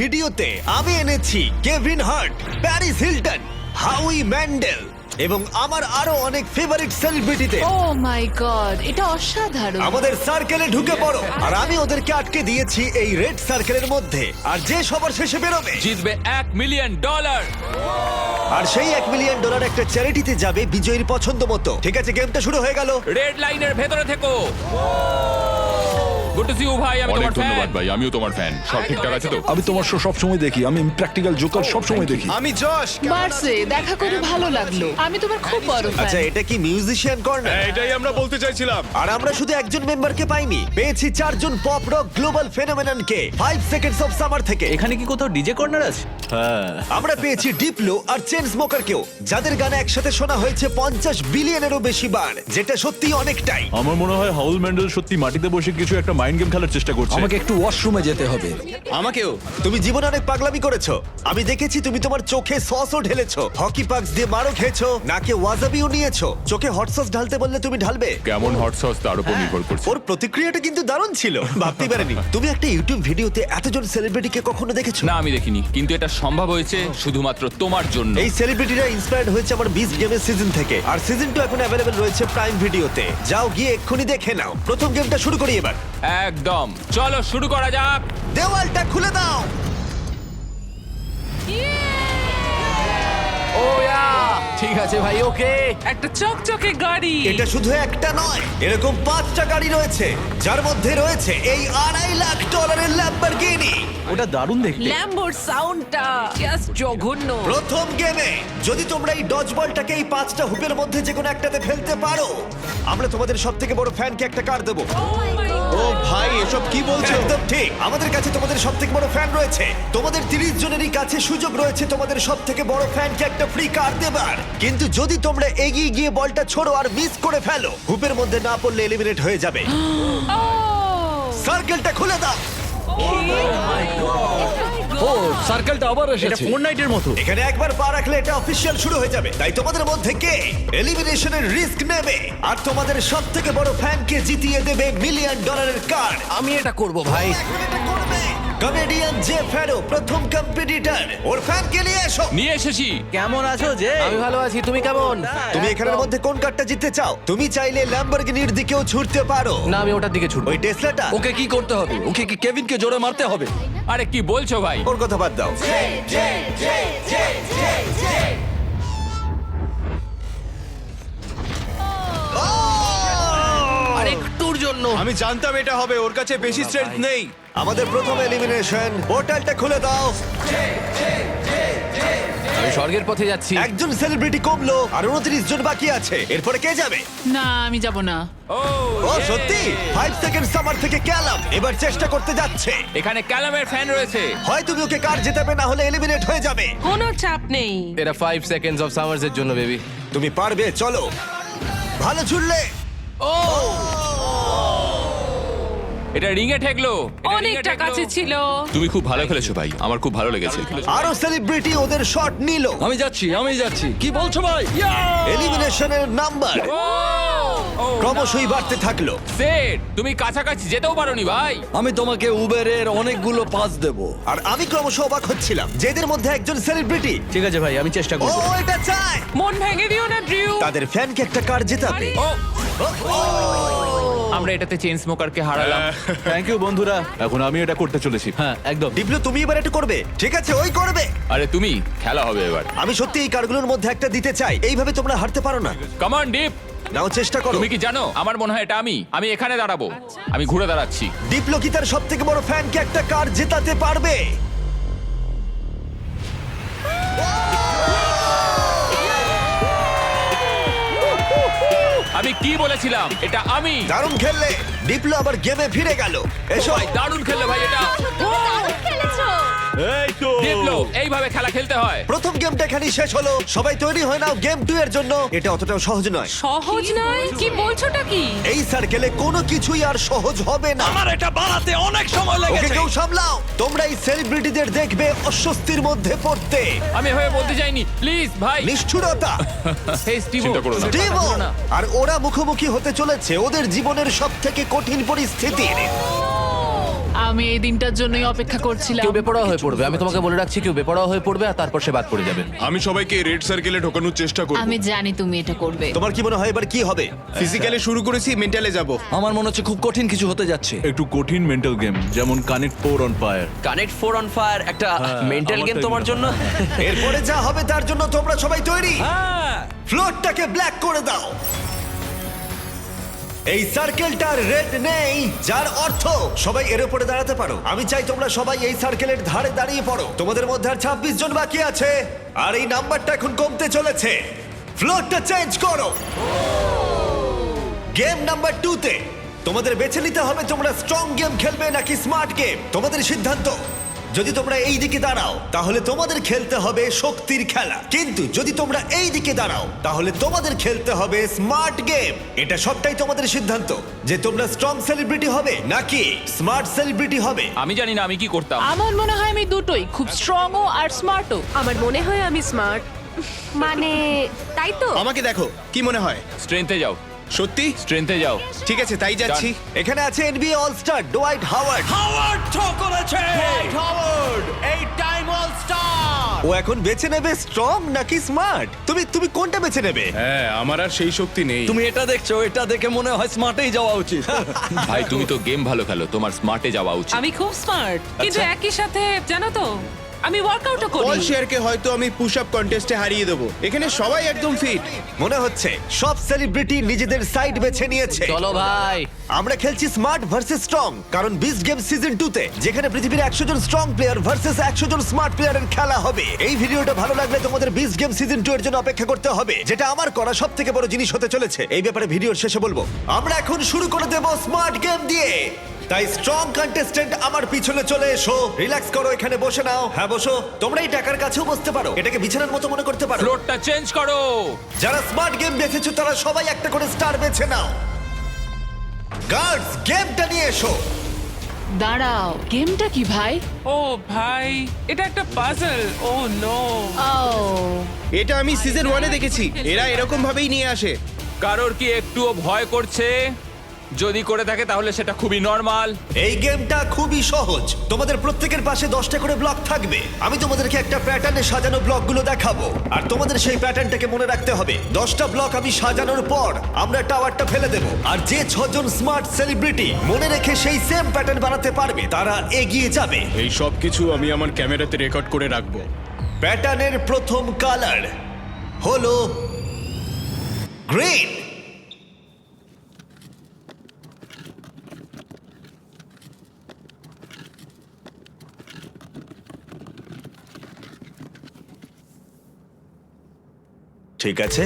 ভিডিওতে আমি এনেছি Kevin Hart Paris Hilton Howie Mandel এবং আমার আরও অনেক ফেভারিট সেলিব্রিটিতে ও মাই গড এটা অসাধারণ। আমাদের সার্কেলে ঢুকে পড়ো। আর আমি ওদেরকে আটকে দিয়েছি এই রেড সার্কেলের মধ্যে। আর যে সবার শেষে বেরোবে জিতবে এক মিলিয়ন ডলার আর সেই এক মিলিয়ন ডলার একটা চ্যারিটিতে যাবে বিজয়ীর পছন্দ মতো। ঠিক আছে গেমটা শুরু হয়ে গেল। রেড লাইনের ভেতরে থেকো। গুড টু সি ইউ ভাই আমি অনেক তোমার ফ্যান ধন্যবাদ ভাই আমিও তোমার ফ্যান সব ঠিকঠাক আছে তো? আমি তোমার শো সবসময় দেখি আমি প্র্যাকটিক্যাল জোকার সবসময় দেখি। আমি যশ বার্সে দেখা করে ভালো লাগল। আমি তোমার খুব বড় আচ্ছা ফ্যান এটা কি মিউজিশিয়ান কর্নার হ্যাঁ, এটাই আমরা বলতে চাইছিলাম। আর আমরা শুধু একজন মেম্বারকে পাইনি পেয়েছি চারজন পপ রক গ্লোবাল ফেনোমেননকে ফাইভ সেকেন্ডস অফ সামার থেকে। এখানে কি কোথাও ডিজে কর্নার আছে? আমরা পেয়েছি ডিপলো আর চেন স্মোকার স্মোকারকেও যাদের গানে একসাথে শোনা হয়েছে পঞ্চাশ বিলিয়নেরও বেশি বার যেটা সত্যি অনেকটাই। আমার মনে হয় হাউল ম্যান্ডেল সত্যি মাটিতে বসে কিছু একটা মাইন্ড গেম খেলার চেষ্টা করছে। আমাকে একটু ওয়াশরুমে যেতে হবে। আমাকেও? তুমি জীবনে অনেক পাগলামি করেছ। আমি দেখেছি তুমি তোমার চোখে সসও ঢেলেছো। হকি পাক্স দিয়ে মারও খেয়েছো নাকে ওয়াজাবিও নিয়েছো। চোখে হট সস ঢালতে বললে তুমি ঢালবে? কেমন হট সস তার উপর নির্ভর করছে। ওর প্রতিক্রিয়াটা কিন্তু দারুণ ছিল। ভাবতে পারেনি। তুমি একটা ইউটিউব ভিডিওতে এতজন সেলিব্রিটিকে কখনো দেখেছ? না আমি দেখিনি। কিন্তু এটা সম্ভব হয়েছে শুধুমাত্র তোমার জন্য। এই সেলিব্রিটিরা ইন্সপায়ার্ড হয়েছে আমার বিস গেমের সিজন থেকে। আর সিজন টু এখন অ্যাভেলেবেল রয়েছে প্রাইম ভিডিওতে যাও গিয়ে এক্ষুনি দেখে নাও। প্রথম গেমটা শুরু করি এবার। একদম। চলো শুরু করা যাক। দেওয়ালটা খুলে দাও। ঠিক আছে ভাই ওকে। একটা চকচকে গাড়ি। এটা শুধু একটা নয় এরকম পাঁচটা গাড়ি রয়েছে যার মধ্যে রয়েছে এই আড়াই লাখ ডলারের ল্যাম্বরগিনি ওটা দারুণ দেখতে। ল্যাম্বোর সাউন্ডটা জাস্ট জঘন্য। প্রথম গেমে যদি তোমরা এই ডজ বলটাকে এই পাঁচটা হুপের মধ্যে যে কোনো একটাতে ফেলতে পারো আমরা তোমাদের সব থেকে বড় ফ্যানকে একটা কার দেবো। ও ভাই এসব কি বলছো? একদম ঠিক। আমাদের কাছে তোমাদের সব থেকে বড় ফ্যান রয়েছে। তোমাদের তিরিশ জনেরই কাছে সুযোগ রয়েছে তোমাদের সব থেকে বড় ফ্যানকে একটা ফ্রি কার দেবার। কিন্তু যদি তোমরা এগিয়ে গিয়ে বলটা ছোড়ো আর মিস করে ফেলো হুপের মধ্যে না পড়লে এলিমিনেট হয়ে যাবে। সার্কেলটা খুলে দাও। ও সার্কেলটা আবার এটা এসেছে। ফোর নাইটের মতো। এখানে একবার পা রাখলে এটা অফিসিয়াল শুরু হয়ে যাবে। তাই তোমাদের মধ্যে কে এলিমিনেশনের রিস্ক নেবে? আর তোমাদের সব থেকে বড় ফ্যানকে জিতিয়ে দেবে মিলিয়ন ডলারের কার আমি এটা করব ভাই। কমেডিয়ান জে ফেরো প্রথম কম্পিটিটর ওর ফ্যানকে নিয়ে এসো। নিয়ে এসেছি। কেমন আছো যে আমি ভালো আছি তুমি কেমন? তুমি এখানের মধ্যে কোন কারটা জিততে চাও? তুমি চাইলে ল্যাম্বরগিনির দিকেও ছুটতে পারো। না আমি ওটার দিকে ছুটবো। ওই টেসলাটা ওকে কি করতে হবে? ওকে কি কেভিনকে জোরে মারতে হবে? আরে কি বলছো ভাই? ওর কথা বাদ দাও। আরেকটুর জন্য। আমি জানতাম এটা হবে ওর কাছে বেশি স্ট্রেংথ নেই। আমাদের প্রথম এলিমিনেশন পোর্টালটা খুলে দাও। আমি স্বর্গের পথে যাচ্ছি। একজন সেলিব্রিটি কমলো আর উনত্রিশ জন বাকি আছে। এরপরে কে যাবে? না আমি যাব না। ও ও সত্যি? ফাইভ সেকেন্ড সামার থেকে ক্যালাম এবার চেষ্টা করতে যাচ্ছে। এখানে ক্যালামের ফ্যান রয়েছে। হয় তুমি ওকে কার জেতাবে না হলে এলিমিনেট হয়ে যাবে। কোনো চাপ নেই। এটা ফাইভ সেকেন্ডস অফ সামার্স এর জন্য বেবি তুমি পারবে চলো। ভালো ছুড়লে। এটা রিং এ ঠেকলো। এটা ring এ অনেকটা ঠেকলো। কাছে ছিল তুমি খুব ভালো খেলেছো ভাই আমার খুব ভালো লেগেছে। আরও সেলিব্রিটি ওদের শট নিল। আমি যাচ্ছি আমি যাচ্ছি। কি বলছো ভাই? এলিমিনেশনের নাম্বার ও ও ক্রমশই বাড়তে থাকল। সেট তুমি কাছাকাছি যেতেও পারোনি ভাই। আমি তোমাকে উবেরের অনেকগুলো পাস দেব। আর আমি ক্রমশ অবাক হচ্ছিলাম যে এদের মধ্যে একজন সেলিব্রিটি ঠিক আছে ভাই আমি চেষ্টা ও করব এটা চায়। মন ভেঙে দিও না ড্রিউ তাদের ফ্যানকে একটা কার জেতাবে। ও। আমরা এটাতে চেন স্মোকারকে হারালাম। থ্যাংক ইউ বন্ধুরা। এখন আমি এটা করতে চলেছি। হ্যাঁ একদম। ডিপ্লো তুমি এবার এটা করবে। ঠিক আছে ওই করবে। আরে তুমি খেলা হবে এবার। আমি সত্যি এই কারগুলোর মধ্যে একটা দিতে চাই। এইভাবে তোমরা হারতে পারো না। কামান ডিপ নাও চেষ্টা করো। তুমি কি জানো? আমার মনে হয় এটা আমি। আমি এখানে দাঁড়াবো। আমি ঘুরে দাঁড়াচ্ছি। ডিপ্লো কি তার সব থেকে বড় ফ্যানকে একটা কার জেতাতে পারবে? আমি কি বলেছিলাম? এটা আমি। দারুণ খেললে ডিপ্লো আবার গেমে ফিরে গেল। এসো। ভাই দারুণ খেললে ভাই এটা এইভাবে খেলা খেলতে হয়। প্রথম গেমটা এখানেই শেষ হলো। সবাই তৈরি হয় নাও গেম টু এর জন্য। এটা অতটাও সহজ নয়। সহজ নয়? কি বলছোটা কি? এই সার্কেলে কোনো কিছুই আর সহজ হবে না। আমার এটা বানাতে অনেক সময় ওকে লেগেছে। কেউ সামলাও। তোমরা এই সেলিব্রিটিদের দেখবে অস্বস্তির মধ্যে পড়তে। আমি হয়ে বলতে চাইনি। প্লিজ ভাই। নিষ্ঠুরতা। Hey Steve. চিন্তা করো না। স্টিভো! আর ওরা মুখোমুখি হতে চলেছে। ওদের জীবনের সব থেকে কঠিন পরিস্থিতির। আমি এই দিনটার জন্যই অপেক্ষা করছিলাম। কেউ বেপরোয়া হয়ে পড়বে। আমি তোমাকে বলে রাখছি কেউ বেপরোয়া হয়ে পড়বে আর তারপর সে বাদ পড়ে যাবে। আমি সবাইকে রেড সার্কেলে ঢোকানোর চেষ্টা করব। আমি জানি তুমি এটা করবে। তোমার কি মনে হয় এবার কি হবে? ফিজিক্যালি শুরু করেছি মেন্টালে যাব। আমার মনে হচ্ছে খুব কঠিন কিছু হতে যাচ্ছে। একটু কঠিন মেন্টাল গেম যেমন connect four on fire connect four on fire একটা মেন্টাল গেম তোমার জন্য? এরপরে যা হবে তার জন্য তোমরা সবাই তৈরি। হ্যাঁ। ফ্লোরটাকে ব্ল্যাক করে দাও। এই সার্কেলটার রেড নেই, যার অর্থ সবাই এর উপরে দাঁড়াতে পারো। আমি চাই তোমরা সবাই এই সার্কেলের ধারে দাঁড়িয়ে পড়ো। তোমাদের মধ্যে আর ছাব্বিশ জন বাকি আছে। আর এই নাম্বারটা এখন কমতে চলেছে। ফ্লোরটা চেঞ্জ করো। গেম নাম্বার টু তে তোমাদের বেছে নিতে হবে তোমরা স্ট্রং গেম খেলবে নাকি স্মার্ট গেম তোমাদের সিদ্ধান্ত। যদি তোমরা এই দিকে দাঁড়াও তাহলে তোমাদের খেলতে হবে শক্তির খেলা। কিন্তু যদি তোমরা এই দিকে দাঁড়াও তাহলে তোমাদের খেলতে হবে স্মার্ট গেম এটা সবটাই তোমাদের সিদ্ধান্ত যে তোমরা স্ট্রং সেলিব্রিটি হবে নাকি স্মার্ট সেলিব্রিটি হবে। আমি জানি না আমি কি করতাম। আমার মনে হয় আমি দুটোই খুব স্ট্রংও আর স্মার্টও আমার মনে হয় আমি স্মার্ট মানে তাই তো? আমাকে দেখো কি মনে হয়? স্ট্রেংথে যাও। সত্যি? স্ট্রেংথে যাও। ঠিক আছে তাই যাচ্ছি। এখানে আছে NBA all star Dwight Howard Howard ঠ করেছে! ডোয়াইট হাওয়ার্ড এই টাইম অলস্টার ও এখন বেছে নেবে স্ট্রং নাকি স্মার্ট তুমি তুমি কোনটা বেছে নেবে? হ্যাঁ আমার আর সেই শক্তি নেই। তুমি এটা দেখছ এটা দেখে মনে হয় স্মার্টেই যাওয়া উচিত। ভাই তুমি তো গেম ভালো খেলো তোমার স্মার্টে যাওয়া উচিত। আমি খুব স্মার্ট কিন্তু একই সাথে জানো তো আমি ওয়ার্কআউটও পল করি শেয়ারকে হয়তো আমি পুশ আপ কন্টেস্টে হারিয়ে দেবো। এখানে সবাই একদম ফিট মনে হচ্ছে সব সেলিব্রিটি নিজেদের সাইড বেছে নিয়েছে। চলো ভাই। আমরা খেলছি স্মার্ট ভার্সেস স্ট্রং কারণ বিস গেম সিজন টু তে যেখানে পৃথিবীর একশো জন স্ট্রং প্লেয়ার ভার্সেস একশো জন স্মার্ট প্লেয়ারের খেলা হবে। এই ভিডিওটা ভালো লাগলে তোমাদের বিস গেম সিজন টু এর জন্য অপেক্ষা করতে হবে যেটা আমার করা সব থেকে বড় জিনিস হতে চলেছে। এই ব্যাপারে ভিডিওর শেষে বলব আমরা এখন শুরু করে দেব স্মার্ট গেম দিয়ে। তাই স্ট্রং কন্টেস্টেন্ট আমার পিছনে চলে এসো। রিল্যাক্স করো এখানে বসে নাও। হ্যাঁ বসো। তোমরা এই টাকার কাছেও বসতে পারো। এটাকে বিছানার মতো মনে করতে পারো। ফ্লোরটা চেঞ্জ করো। যারা স্মার্ট গেম বেছেছো তারা সবাই একটা করে স্টার বেছে নাও। গার্ডস গেমটা নিয়ে এসো। দাঁড়াও গেমটা কি ভাই? ও ভাই এটা একটা পাজল ও নো ও। এটা আমি সিজন ওয়ানে দেখেছি। এরা এরকম ভাবেই নিয়ে আসে। কারোর কি একটুও ভয় করছে? যদি করে থাকে তাহলে সেটা খুবই নর্মাল এই গেমটা খুবই সহজ। তোমাদের প্রত্যেকের পাশে দশটা করে ব্লক থাকবে। আমি তোমাদেরকে একটা প্যাটার্নে সাজানো ব্লকগুলো দেখাবো। আর তোমাদের সেই প্যাটার্নটাকে মনে রাখতে হবে দশটা ব্লক আমি সাজানোর পর আমরা টাওয়ারটা ফেলে দেব। আর যে ছজন স্মার্ট সেলিব্রিটি মনে রেখে সেই সেম প্যাটার্ন বানাতে পারবে তারা এগিয়ে যাবে। এই সব কিছু আমি আমার ক্যামেরাতে রেকর্ড করে রাখব। প্যাটার্নের প্রথম কালার হলো গ্রিন ঠিক আছে?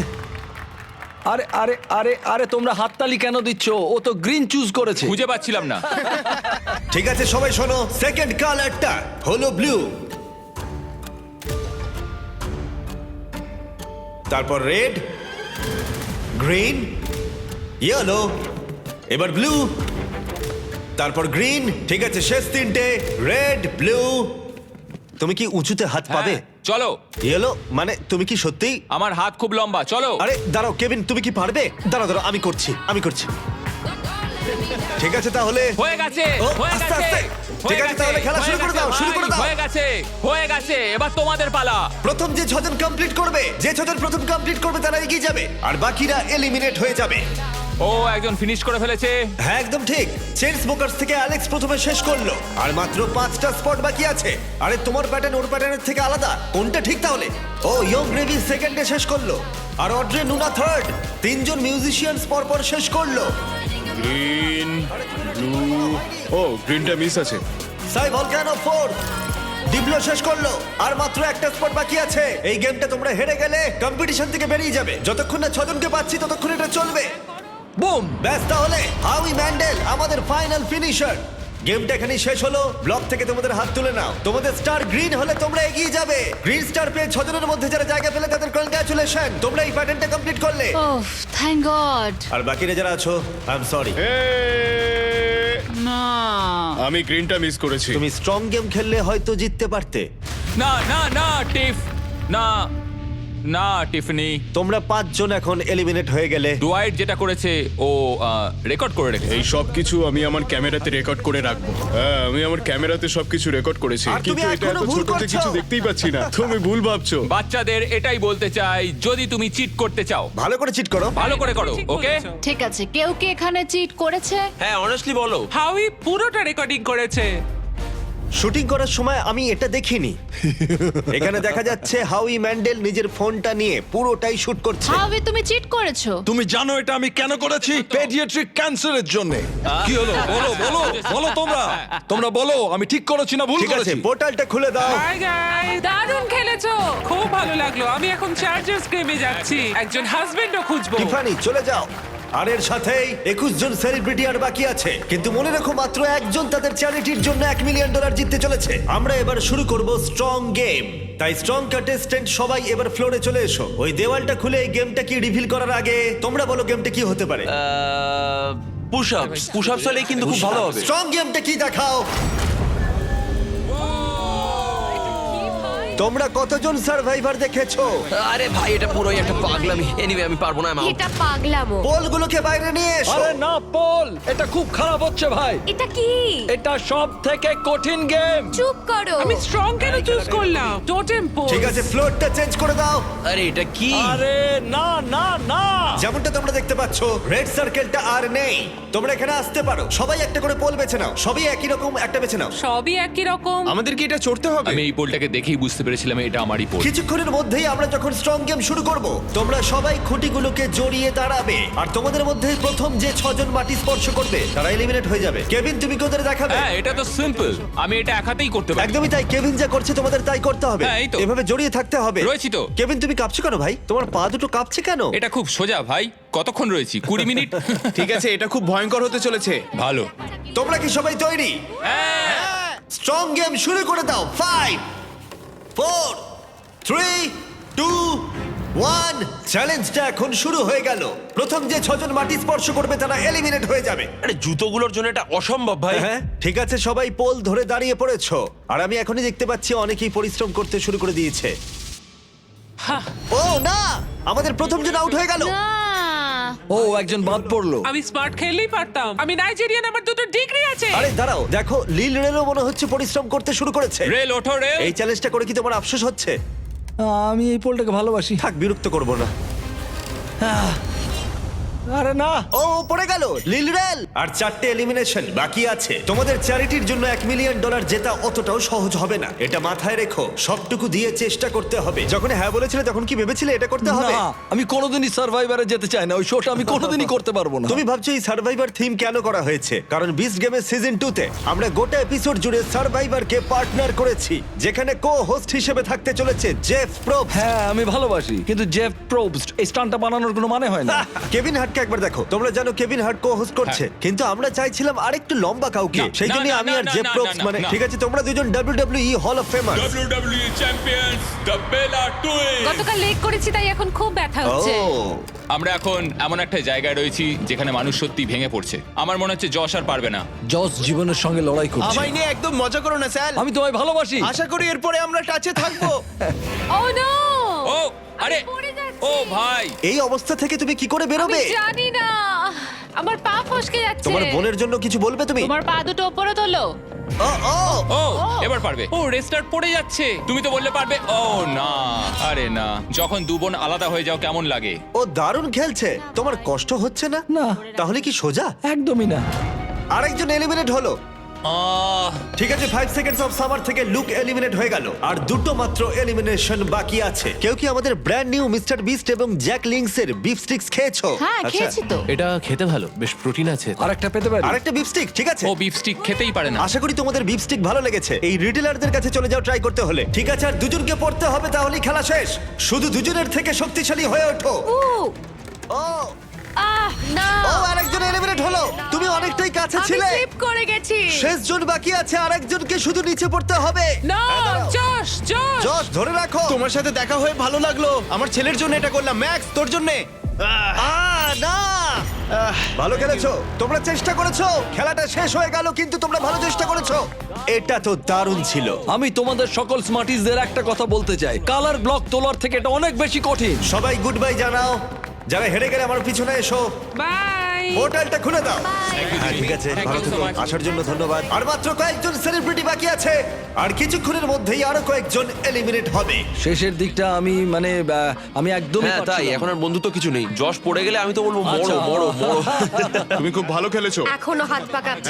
আরে আরে আরে আরে তোমরা হাততালি কেন দিচ্ছ? ও তো গ্রিন চুজ করেছে। খুঁজে পাচ্ছিলাম না। ঠিক আছে সবাই শোনো। সেকেন্ড কালারটা হলো ব্লু তারপর রেড গ্রিন ইয়েলো এবার ব্লু তারপর গ্রিন ঠিক আছে শেষ তিনটে রেড ব্লু তুমি কি উঁচুতে হাত পাবে? হ্যাঁ, চলো। ইয়েলো মানে তুমি কি সত্যি? আমার হাত খুব লম্বা চলো। আরে দাঁড়াও কেভিন তুমি কি পারবে? দাঁড়াও দাঁড়াও আমি করছি আমি করছি। ঠিক আছে তাহলে। হয়ে গেছে ও, হয়ে আস্তে, গেছে আস্তে। ঠিক হয়ে আছে, গেছে, তাহলে খেলা হয়ে শুরু করে গেছে দাও, শুরু করে দাও। হয়ে গেছে হয়ে গেছে এবার তোমাদের পালা। প্রথম যে ছজন কমপ্লিট করবে যে ছজন প্রথম কমপ্লিট করবে তারা এগিয়ে যাবে আর বাকিরা এলিমিনেট হয়ে যাবে। ও একজন ফিনিশ করে ফেলেছে। হ্যাঁ একদম ঠিক। চেন স্মোকার্স থেকে অ্যালেক্স প্রথমে শেষ করল। আর মাত্র পাঁচটা স্পট বাকি আছে। আরে তোমার প্যাটার্ন ওর প্যাটার্নের থেকে আলাদা। কোনটা ঠিক তাহলে? ও ইয়ং রেভি সেকেন্ডে শেষ করল। আর অড্রে নুনা থার্ড তিনজন মিউজিশিয়ানস পর পর শেষ করল। গ্রিন ব্লু ও গ্রিনটা মিস আছে। সাই ভলকানো ফোর্থ ডিবলো শেষ করল। আর মাত্র একটা স্পট বাকি আছে। এই গেমটা তোমরা হেরে গেলে কম্পিটিশন থেকে বেরিয়ে যাবে। যতক্ষণ না ছজনকে পাচ্ছি ততক্ষণ এটা চলবে। বুম ব্যাস তাহলে। হাউই ম্যান্ডেল আমাদের ফাইনাল ফিনিশার। গেমটা এখানেই শেষ হলো। ব্লক থেকে তোমাদের হাত তুলে নাও। তোমাদের স্টার গ্রিন হলে তোমরা এগিয়ে যাবে। গ্রিন স্টার পেয়ে ছজনের মধ্যে যারা জায়গা পেলে তাদের কনগ্রাচুলেশন তোমরা এই প্যাটার্নটা কমপ্লিট করলে। ও থ্যাংক গড আর বাকিরা যারা আছো আই এম সরি না। আমি গ্রিনটা মিস করেছি। তুমি স্ট্রং গেম খেললে হয়তো জিততে পারতে। না না না টিফ। না। না টিফনি। তোমরা পাঁচজন এখন এলিমিনেট হয়ে গেলে। ডুয়াইট যেটা করেছে ও রেকর্ড করে রেখেছে। এই সব কিছু আমি আমার ক্যামেরাতে রেকর্ড করে রাখব। হ্যাঁ আমি আমার ক্যামেরাতে সবকিছু রেকর্ড করেছি। আর তুমি কিন্তু এটা এখনও এত ভুল ছোট যে করছ। কিছু দেখতেই পাচ্ছি না। তুমি ভুল ভাবছ। বাচ্চাদের এটাই বলতে চাই যদি তুমি চিট করতে চাও। ভালো করে চিট করো। ভালো করে করো ঠিক ওকে বলেছ। ঠিক আছে কেউ কি এখানে চিট করেছে? হ্যাঁ অনেস্টলি বলো। হাউই পুরোটা রেকর্ডিং করেছে। শুটিং করার সময় আমি এটা দেখিনি। এখানে দেখা যাচ্ছে হাউই ম্যান্ডেল নিজের ফোনটা নিয়ে পুরোটাই শুট করছে। হাউই তুমি চিট করেছ? তুমি জানো এটা আমি কেন করেছি? পেডিয়াট্রিক ক্যান্সারের জন্য। কি হলো? বলো বলো বলো তোমরা। তোমরা বলো আমি ঠিক করেছি না ভুল ঠিক আছে করেছি? পোর্টালটা খুলে দাও। হাই গাই দারুণ খেলেছো। খুব ভালো লাগল। আমি এখন চার্জার্স গেমে যাচ্ছি। একজন হাজবেন্ডও খুঁজবো। টিফানি চলে যাও। আর এর সাথেই একুশ জন সেলিব্রিটি আর বাকি আছে। কিন্তু মনে রাখো মাত্র একজন তাদের চ্যারিটির জন্য এক মিলিয়ন ডলার জিততে চলেছে। আমরা এবার শুরু করব স্ট্রং গেম তাই স্ট্রং কন্টেস্টেন্ট সবাই এবার ফ্লোরে চলে এসো। ওই দেওয়ালটা খুলে এই গেমটা কি রিভিল করার আগে তোমরা বলো গেমটা কি হতে পারে। পুশ আপ পুশ আপ হলেই কিন্তু খুব ভালো হবে। স্ট্রং গেমটা কি দেখাও। তোমরা কতজন সার্ভাইভার দেখেছ? আরে ভাই এটা পুরোই একটা পাগলামি। এনিওয়ে আমি পারব না আমি এটা পাগলামো। পোলগুলোকে বাইরে নিয়ে এসো। আরে না পল এটা খুব খারাপ হচ্ছে ভাই। এটা কি? এটা সব থেকে কঠিন গেম চুপ করো। আমি স্ট্রং কেন চুজ করলাম? টোটেম পোজ ঠিক আছে ফ্লোরটা চেঞ্জ করে দাও। আরে এটা কি? আরে না না না। যেমনটা তোমরা দেখতে পাচ্ছ রেড সার্কেলটা আর নেই। তোমরা এখানে আসতে পারো। সবাই একটা করে পোল বেছে নাও। সবই একই রকম একটা বেছে নাও। সবই একই রকম। আমাদের কি এটা চড়তে হবে? আমি এই পোলটাকে দেখেই বুঝতে পেরেছিলাম এটা আমারই পোল কিছুক্ষণের মধ্যেই আমরা যখন স্ট্রং গেম শুরু করব তোমরা সবাই খুঁটিগুলোকে জড়িয়ে দাঁড়াবে। আর তোমাদের মধ্যে প্রথম যে ছজন মাটি স্পর্শ করবে তারা এলিমিনেট হয়ে যাবে। কেভিন তুমি কোদের দেখাবে? হ্যাঁ এটা তো সিম্পল আমি এটা এক হাতেই করতে পারি। একদমই তাই। কেভিন যা করছে তোমাদের তাই করতে হবে। হ্যাঁ, এই তো। এভাবে জড়িয়ে থাকতে হবে। রয়েছি তো। কেভিন তুমি কাঁপছো কেন ভাই? তোমার পা দুটো কাঁপছে কেন? এটা খুব সোজা ভাই কতক্ষণ রয়েছি? কুড়ি মিনিট? ঠিক আছে এটা খুব ভয়ঙ্কর হতে চলেছে। ভালো। তোমরা কি সবাই তৈরি? হ্যাঁ। স্ট্রং গেম শুরু করে দাও। Five four three two one চ্যালেঞ্জটা এখন শুরু হয়ে গেল। প্রথম যে ছজন মাটি স্পর্শ করবে তারা এলিমিনেট হয়ে যাবে। আরে জুতোগুলোর জন্য এটা অসম্ভব ভাই। হ্যাঁ ঠিক আছে সবাই পোল ধরে দাঁড়িয়ে পড়েছো। আর আমি এখনই দেখতে পাচ্ছি অনেকেই পরিশ্রম করতে শুরু করে দিয়েছে। ও না! আমাদের প্রথম জন আউট হয়ে গেল। ও একজন বাদ পড়ল। আমি স্মার্ট খেললেই পারতাম। আমি নাইজেরিয়ান আমার দুটো ডিগ্রি আছে। আরে দাঁড়াও দেখো লিল রেলও মনে হচ্ছে পরিশ্রম করতে শুরু করেছে। রেল ওঠো রেল এই চ্যালেঞ্জটা করে কি তোমার আফসোস হচ্ছে? আমি এই পোলটাকে ভালোবাসি। থাক বিরক্ত করব না। আরে না। ও পড়ে গেল। লিল রেল। আর চারটে এলিমিনেশন বাকি আছে। তোমাদের চ্যারিটির জন্য এক মিলিয়ন ডলার জেতা অতটাও সহজ হবে না। এটা মাথায় রেখো সবটুকু দিয়ে চেষ্টা করতে হবে। যখন হ্যাঁ বলেছিলে তখন কি ভেবেছিলে এটা করতে হবে? না আমি কোনোদিনই সার্ভাইভারে যেতে চাই না। ওই শোটা আমি কোনোদিনই করতে পারব না। তুমি ভাবছ এই সার্ভাইভার থিম কেন করা হয়েছে? কারণ বিস্ট গেমের সিজন টু তে আমরা গোটা এপিসোড জুড়ে সার্ভাইভারকে পার্টনার করেছি। যেখানে কো হোস্ট হিসেবে থাকতে চলেছে জেফ প্রোপ হ্যাঁ আমি ভালোবাসি। কিন্তু জেফ প্রোবস্ট এই স্টানটা বানানোর কোনো মানে হয় না। কেভিন হার্টকে একবার দেখো। তোমরা জানো কেভিন হার্ট কো হোস্ট করছে কিন্তু আমরা চাইছিলাম আরেকটু লম্বা কাউকে। হ্যাঁ। সেই জন্য আমি আর জেফ না, মানে ঠিক আছে তোমরা দুজন WWE hall of famer WWE champions the Bella twin গতকাল লেট করেছি তাই এখন খুব ব্যথা ও। হচ্ছে আমরা এখন এমন একটা জায়গায় রয়েছি যেখানে মানুষ সত্যি ভেঙে পড়ছে। আমার মনে হচ্ছে যশ আর পারবে না। জস জীবনের সঙ্গে লড়াই করছে। আমায় নিয়ে একদম মজা করো না স্যার। আমি তোমায় ভালোবাসি। আশা করি এরপরে আমরা টাচে থাকব। ও নো ও আরে। ও ভাই। এই অবস্থা থেকে তুমি কি করে আমি বেরোবে জানি না। আমার পা ফসকে যাচ্ছে। তোমার বোনের জন্য কিছু বলবে তুমি? তোমার পা দুটো ওপরে তোলো। ও ও। ও এবার পারবে। ও রেস্টার্ট পড়ে যাচ্ছে। তুমি তো বললে পারবে। ও না। আরে না। যখন দু বোন আলাদা হয়ে যাও কেমন লাগে? ও দারুণ খেলছে। তোমার কষ্ট হচ্ছে না? না। তাহলে কি সোজা? একদমই না। আরেকজন এলিমিনেট হলো। আহ। ঠিক আছে ফাইভ সেকেন্ডস অফ সামার থেকে লুক এলিমিনেট হয়ে গেল। আর দুটো মাত্র এলিমিনেশন বাকি আছে। কেউ কি আমাদের ব্র্যান্ড নিউ মিস্টার বিস্ট এবং জ্যাক লিংস এর বিফ স্টিক্স খেয়েছো? হ্যাঁ আচ্ছা। খেয়েছি তো। এটা খেতে ভালো বেশ প্রোটিন আছে। আরেকটা পেতে পারি? আরেকটা বিফ স্টিক ঠিক আছে। ও বিফ স্টিক খেতেই পারে না। আশা করি তোমাদের বিফ স্টিক ভালো লেগেছে। এই রিটেলারদের কাছে চলে যাও ট্রাই করতে হলে। ঠিক আছে আর দুজনকে পড়তে হবে তাহলেই খেলা শেষ। শুধু দুজনের থেকে শক্তিশালী হয়ে ওঠো। ও। না। ও আরেকজন এলিমিনেট হলো। তুমি অনেকটাই কাছে আমি ছিলে। স্লিপ করে গেছি। শেষ জন বাকি আছে আরেকজনকে শুধু নিচে পড়তে হবে। না। Josh Josh. জশ ধরে রাখো। তোমার সাথে দেখা হয়ে ভালো লাগল। আমার ছেলের জন্য এটা করলাম। ম্যাক্স তোর জন্য। আ, না। আহ, ভালো খেলেছো। তোমরা চেষ্টা করেছ। খেলাটা শেষ হয়ে গেল কিন্তু তোমরা ভালো চেষ্টা করেছ। এটা তো দারুণ ছিল। আমি তোমাদের সকল স্মার্টিসদের একটা কথা বলতে চাই। কালার ব্লক তোলার থেকে এটা অনেক বেশি কঠিন। সবাই গুড বাই জানাও। যারা হেরে গেলে আমার পিছনে এসো। বাই। পোর্টালটা খুলে দাও। হ্যাঁ, ঠিক আছে ভালো থেকো। আসার জন্য ধন্যবাদ। আর মাত্র কয়েকজন সেলিব্রিটি বাকি আছে। আর কিছুক্ষণের মধ্যেই আরও কয়েকজন এলিমিনেট হবে। শেষের দিকটা আমি মানে আহ, আমি একদম হ্যাঁ তাই। এখন আর বন্ধুত্ব কিছু নেই। যশ পড়ে গেলে আমি তো বলব মরো আচ্ছা। মরো মরো তুমি খুব ভালো খেলেছো। এখনও হাত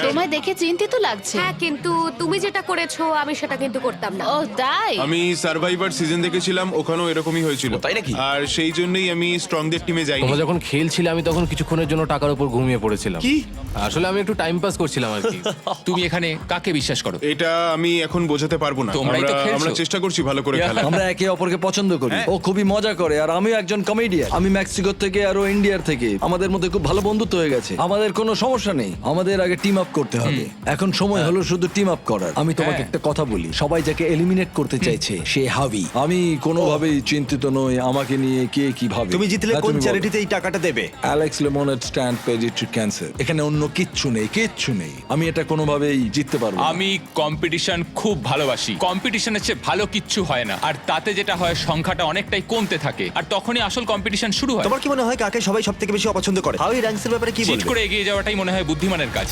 তোমায় দেখে চিন্তিত লাগছে। হ্যাঁ কিন্তু তুমি যেটা করেছ আমি সেটা কিন্তু করতাম না। ও তাই? আমি সার্ভাইভার সিজন দেখেছিলাম ওখানেও এরকমই হয়েছিল। তাই নাকি? আর সেই জন্যই আমি স্ট্রংদের টিমে যাইনি। তোমরা যখন খেলছিলে আমি তখন কিছুক্ষণের জন্য টাকার উপর ঘুমিয়ে পড়েছিলাম। কি? আসলে আমি একটু টাইম পাস করছিলাম আর কি। তুমি এখানে কাকে বিশ্বাস করো? এটা আমি এখন বোঝাতে পারব না। তোমরাই তো আমরা- খেলছো। আমরা চেষ্টা করছি ভালো করে খেলা আমরা একে অপরকে পছন্দ করি। ও খুবই মজা করে আর আমিও একজন কমেডিয়ান আমি মেক্সিকো থেকে আর ও ইন্ডিয়ার থেকে। আমাদের মধ্যে খুব ভালো বন্ধুত্ব হয়ে গেছে। আমাদের কোনো সমস্যা নেই। আমাদের আগে টিম আপ করতে হবে। এখন সময় হলো শুধু টিম আপ করার। আমি তোমাকে হ্যাঁ। একটা কথা বলি। সবাই যাকে এলিমিনেট করতে চাইছে সে হাবি। আমি কোনোভাবেই চিন্তিত নই আমাকে নিয়ে কে কি ভাবে। তুমি জিতলে হ্যাঁ, কোন তুমি বলো। চ্যারিটিতে এই টাকাটা দেবে? অ্যালেক্স লেমনের স্ট্যান্ড ক্যান্সার এখানে অন্য কিচ্ছু নেই কিচ্ছু নেই। আমি এটা কোনোভাবেই জিততে পারব না। আমি কম্পিটিশন খুব ভালোবাসি। কম্পিটিশনের চেয়ে ভালো কিচ্ছু হয় না। আর তাতে যেটা হয় সংখ্যাটা অনেকটাই কমতে থাকে। আর তখনই আসল কম্পিটিশন শুরু হয়। তোমার কি মনে হয় কাকে সবাই সব থেকে বেশি অপছন্দ করে? র্যাঙ্কসের ব্যাপারে কি চিট বলবে? করে এগিয়ে যাওয়াটাই মনে হয় বুদ্ধিমানের কাজ।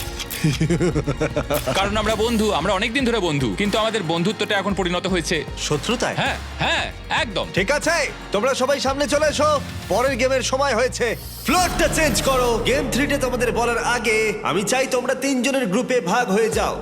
কারণ আমরা বন্ধু আমরা অনেকদিন ধরে বন্ধু। কিন্তু আমাদের বন্ধুত্বটা এখন পরিণত হয়েছে। শত্রুতায়? হ্যাঁ হ্যাঁ একদম। ঠিক আছে তোমরা সবাই সামনে চলে এসো। পরের গেমের সময় হয়েছে। ফ্লোরটা চেঞ্জ করো গেম থ্রিতে তোমাদের বলার আগে আমি চাই তোমরা তিনজনের গ্রুপে ভাগ হয়ে যাও।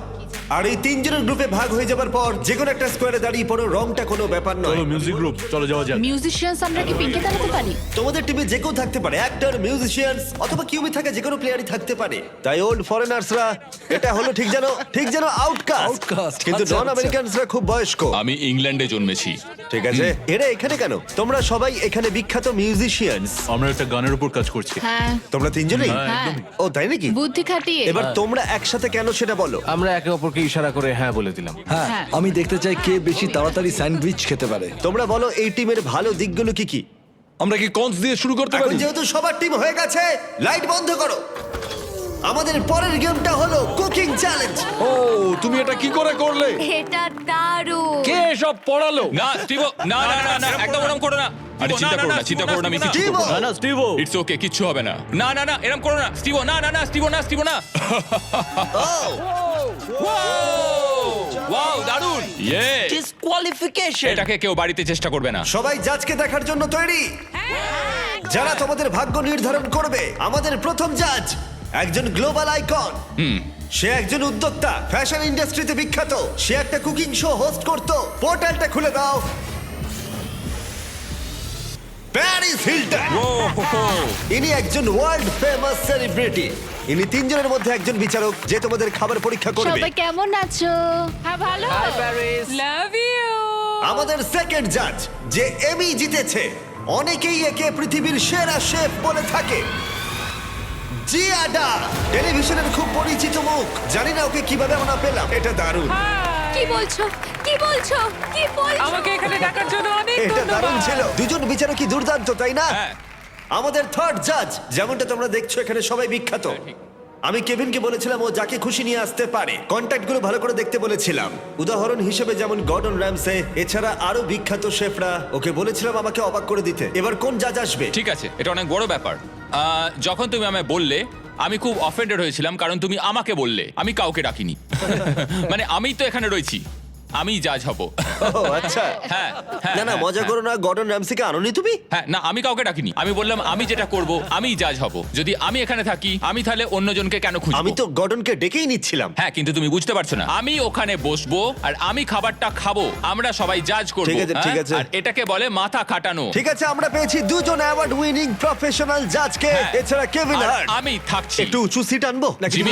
আর এই তিনজনের গ্রুপে ভাগ হয়ে যাবার পর যে কোনো একটা স্কোয়ারে দাঁড়িয়ে পড়ো রংটা কোনো ব্যাপার নয়। চলো মিউজিক গ্রুপ চলো যাওয়া যাক। মিউজিশিয়ানস আমরা কি পিঙ্কে দাঁড়াতে পারি? তোমাদের টিমে যে কেউ থাকতে পারে অ্যাক্টর মিউজিশিয়ানস অথবা কিউবি থাকা যে কোনো প্লেয়ারই থাকতে পারে। তাই ওল্ড ফরেনার্সরা এটা হলো ঠিক যেন ঠিক যেন আউটকাস্ট Outcast, কিন্তু আচ্ছা, নন আচ্ছা। আমেরিকানসরা খুব বয়স্ক। আমি ইংল্যান্ডে জন্মেছি। ঠিক আছে? এরা এখানে কেন? তোমরা সবাই এখানে বিখ্যাত মিউজিশিয়ানস আমরা একটা গানের উপর কাজ করছি। হ্যাঁ। তোমরা তিনজনেই? হ্যাঁ ও তাই নাকি? বুদ্ধি খাটিয়ে। এবার তোমরা একসাথে কেন সেটা বলো। আমরা একে অপরকে ইশারা করে হ্যাঁ বলে দিলাম। হ্যাঁ হ্যাঁ। আমি দেখতে চাই কে বেশি তাড়াতাড়ি স্যান্ডউইচ খেতে পারে। তোমরা বলো এই টিমের ভালো দিকগুলো কি কি? আমরা কি কনস দিয়ে শুরু করতে এখন পারি? যেহেতু সবার টিম হয়ে গেছে লাইট বন্ধ করো। আমাদের পরের গেমটা হলো কুকিং চ্যালেঞ্জ। ও তুমি এটা কি করে করলে? এটা দারুণ। কে সব পড়ালো? না স্টিভো না না না না একদম ওরম করো না। আরে চিন্তা করো না চিন্তা করো না আমি! করব না। না স্টিভো ইটস ওকে কিচ্ছু হবে না। না না না এরকম করো না স্টিভো না না না স্টিভো না স্টিভো না। ওয়াও দারুণ ইয়ে ডিসকোয়ালিফিকেশন এটাকে কেউ বাড়িতে চেষ্টা করবে না। সবাই জাজকে দেখার জন্য তৈরি। যারা তোমাদের ভাগ্য নির্ধারণ করবে আমাদের প্রথম জাজ একজন গ্লোবাল আইকন। সে একজন উদ্যোক্তা ফ্যাশন ইন্ডাস্ট্রিতে বিখ্যাত। সে একটা কুকিং শো হোস্ট করত। পোর্টালটা খুলে দাও। Paris Hilton. ও হো হো। ইনি একজন ওয়ার্ল্ড ফেমাস সেলিব্রিটি। ইনি তিনজনের মধ্যে একজন বিচারক যে তোমাদের খাবার পরীক্ষা করবে। সবাই কেমন আছো? হ্যাঁ ভালো। লাভ ইউ আমাদের সেকেন্ড জাজ যে এমি জিতেছে অনেকেই একে পৃথিবীর সেরা শেফ বলে থাকে। জিয়াডা টেলিভিশনের খুব পরিচিত মুখ। জানি না ওকে কীভাবে আমরা পেলাম এটা দারুণ। কি বলছো? কি বলছো? কি বলছো? আমাকে এখানে ডাকার জন্য অনেক এটা দারুণ ধন্যবাদ। ছিল। দুজন বিচারকই দুর্দান্ত তাই না? হ্যাঁ। আমাদের থার্ড জাজ যেমনটা তোমরা দেখছ এখানে সবাই বিখ্যাত। আমি কেভিনকে বলেছিলাম ও যাকে খুশি নিয়ে আসতে পারে। কন্ট্যাক্টগুলো ভালো করে দেখতে বলেছিলাম। উদাহরণ হিসেবে যেমন গর্ডন র্যামসে এছাড়া আরও বিখ্যাত শেফরা ওকে বলেছিলাম আমাকে অবাক করে দিতে। এবার কোন জাজ আসবে? ঠিক আছে এটা অনেক বড় ব্যাপার। আহ, যখন তুমি আমায় বললে আমি খুব অফেন্ডেড হয়েছিলাম কারণ তুমি আমাকে বললে আমি কাউকে ডাকিনি। মানে আমি তো এখানে রয়েছি। আমি জাজ হব। ও আচ্ছা। হ্যাঁ হ্যাঁ, না না হ্যাঁ, মজা হ্যাঁ। করো না গর্ডন র্যামসিকে আনোনি তুমি? হ্যাঁ না আমি কাউকে ডাকিনি। আমি বললাম আমি যেটা করব আমি জাজ হব। যদি আমি এখানে থাকি আমি তাহলে অন্যজনকে কেন খুঁজবো? আমি তো গর্ডনকে ডেকেই নিচ্ছিলাম। হ্যাঁ কিন্তু তুমি বুঝতে পারছ না। আমি ওখানে বসবো আর আমি খাবারটা খাব আমরা সবাই জাজ করব। ঠিক আছে, ঠিক হ্যাঁ? আছে। আর এটাকে বলে মাথা খাটানো। ঠিক আছে আমরা পেয়েছি দুজন অ্যাওয়ার্ড উইনিং প্রফেশনাল জাজকে হ্যাঁ। এছাড়া কেভিন আর হার্ট আমি থাকছি। একটু উঁচু সিট আনব? নাকি জিমি।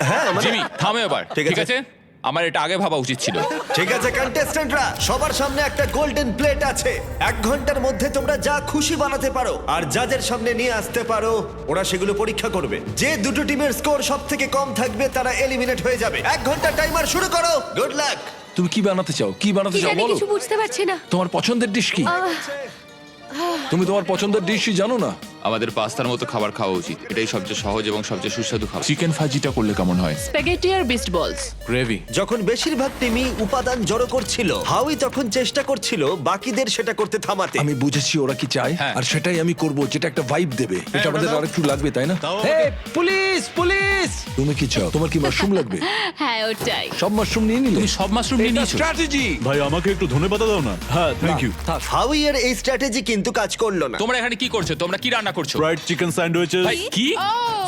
হ্যাঁ মানে- জিমি থামো এবার। ঠিক ঠিক আছে। আছে? আমার এটা আগে ভাবা উচিত ছিল। ঠিক আছে কন্টেস্ট্যান্টরা সবার সামনে একটা গোল্ডেন প্লেট আছে। এক ঘণ্টার মধ্যে তোমরা যা খুশি বানাতে পারো আর যাদের সামনে নিয়ে আসতে পারো ওরা সেগুলো পরীক্ষা করবে। যে দুটো টিমের স্কোর সব থেকে কম থাকবে তারা এলিমিনেট হয়ে যাবে। এক ঘণ্টা টাইমার শুরু করো গুড লাক তুমি কি বানাতে চাও? কি বানাতে চাও? বলো। কিছু বুঝতে পারছি না। তোমার পছন্দের ডিশ কি? তুমি তোমার পছন্দের ডিশই জানো না? আমাদের পাস্তার মতো খাবার খাওয়া উচিত। এটাই সবচেয়ে সহজ এবং সবচেয়ে সুস্বাদু খাবার। চিকেন ফাজিটা করলে কেমন হয়? স্প্যাগেটি আর বিস্ট বলস গ্রেভি যখন বেশিরভাগ টিমই উপাদান জড়ো করছিল হাউই তখন চেষ্টা করছিল বাকিদের সেটা করতে থামাতে। আমি বুঝেছি ওরা কি চায় হ্যাঁ। আর সেটাই আমি করব যেটা একটা ভাইব দেবে। এটা আমাদের আরেকটু লাগবে তাই না? Hey, police police! তুমি কি চাও? তোমার কি মাশরুম লাগবে? হ্যাঁ ওটাই। সব মাশরুম নিয়ে নিলে? তুমি সব মাশরুম নিয়ে নিয়েছো। স্ট্র্যাটেজি ভাই আমাকে একটু ধনে পাতা দাও না। হ্যাঁ থ্যাংক ইউ হাউই এর এই স্ট্র্যাটেজি কিন্তু কাজ করল না। তোমরা এখানে কি করছ? তোমরা কি রান্না করছ? ফ্রাইড চিকেন স্যান্ডউইচেস ভাই কি?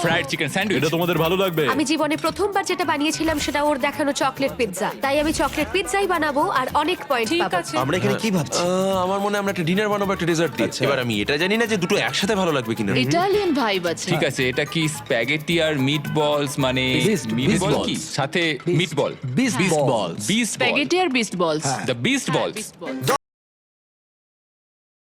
ফ্রাইড চিকেন স্যান্ডউইচ এটা তোমাদের ভালো লাগবে। আমি জীবনে প্রথমবার যেটা বানিয়েছিলাম সেটা ওর দেখানো চকলেট পিৎজা তাই আমি চকলেট পিৎজাই বানাবো আর অনেক পয়েন্ট ঠিক পাবো। আছে। আমরা এখানে কি ভাবছি? আহ, আমার মনে হয় আমরা একটা ডিনার বানাবো একটা ডেজার্ট দিয়ে। এবার আমি এটা জানি না যে দুটো একসাথে ভালো লাগবে কিনা। ইটালিয়ান ভাইব আছে। ঠিক আছে এটা কি স্প্যাগেটি আর মিট বলস মানে Beast- meat beast ball balls. কি সাথে meat ball beast ball beast spaghetti R beast balls the beast balls